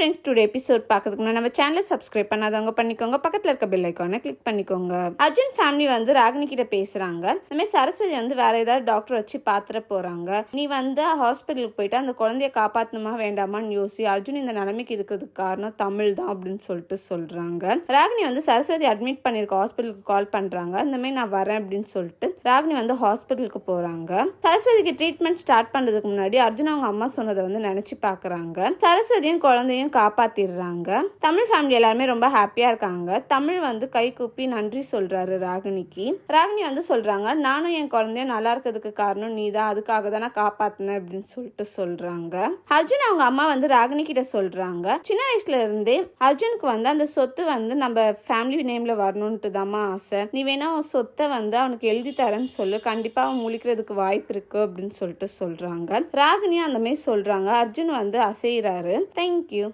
Friends today episode பார்க்கறதுக்கு முன்னாடி நம்ம சேனலை சப்ஸ்கிரைப் பண்ணாதவங்க பண்ணிக்கோங்க. பக்கத்தில் இருக்க பெல் ஐக்கானை கிளிக் பண்ணிக்கோங்க. அர்ஜுன் ஃபேமிலி வந்து ராகினி கிட்ட பேசுறாங்க. இந்த மாதிரி சரஸ்வதி வந்து வேற ஏதாவது டாக்டர் வச்சு பாத்துற போறாங்க. நீ வந்து ஹாஸ்பிட்டலுக்கு போயிட்டு அந்த குழந்தைய காப்பாத்தணுமா வேண்டாமான்னு யோசி அர்ஜுன் இந்த நிலைமைக்கு இருக்கிறதுக்கு காரணம் தமிழ் தான் அப்படின்னு சொல்லிட்டு சொல்றாங்க. ராகினி வந்து சரஸ்வதி அட்மிட் பண்ணிருக்க ஹாஸ்பிட்டலுக்கு கால் பண்றாங்க. இந்த மாதிரி நான் வரேன் அப்படின்னு சொல்லிட்டு ராகினி வந்து ஹாஸ்பிட்டலுக்கு போறாங்க. சரஸ்வதிக்கு ட்ரீட்மெண்ட் ஸ்டார்ட் பண்றதுக்கு முன்னாடி அர்ஜுன் அவங்க அம்மா சொன்னதை வந்து நினைச்சு பாக்குறாங்க. சரஸ்வதியும் குழந்தையும் காப்பாத்திடுறாங்க. தமிழ் ஃபேமிலி எல்லாருமே ரொம்ப ஹாப்பியா இருக்காங்க. தமிழ் வந்து கை கூப்பி நன்றி சொல்றாரு ராகினிக்கு ராகினி வந்து சொல்றாங்க நானும் என் குழந்தையும் நல்லா இருக்கிறதுக்கு காரணம் நீ தான் அதுக்காக தான் நான் காப்பாத்தினேன் அப்படின்னு சொல்லிட்டு சொல்றாங்க. அர்ஜுன் அவங்க அம்மா வந்து ராகினி கிட்ட சொல்றாங்க சின்ன வயசுல இருந்தே அர்ஜுனுக்கு வந்து அந்த சொத்து வந்து நம்ம ஃபேமிலி நேம்ல வரணும்ட்டு தாம்மா ஆசை. நீ வேணா சொத்தை வந்து அவனுக்கு எழுதி தரேன்னு சொல்லு. கண்டிப்பா அவன் முழிக்கிறதுக்கு வாய்ப்பு இருக்கு அப்படின்னு சொல்லிட்டு சொல்றாங்க. ராகினியும் அந்த மாதிரி சொல்றாங்க. அர்ஜுன் வந்து அசைகிறாரு தேங்க்யூ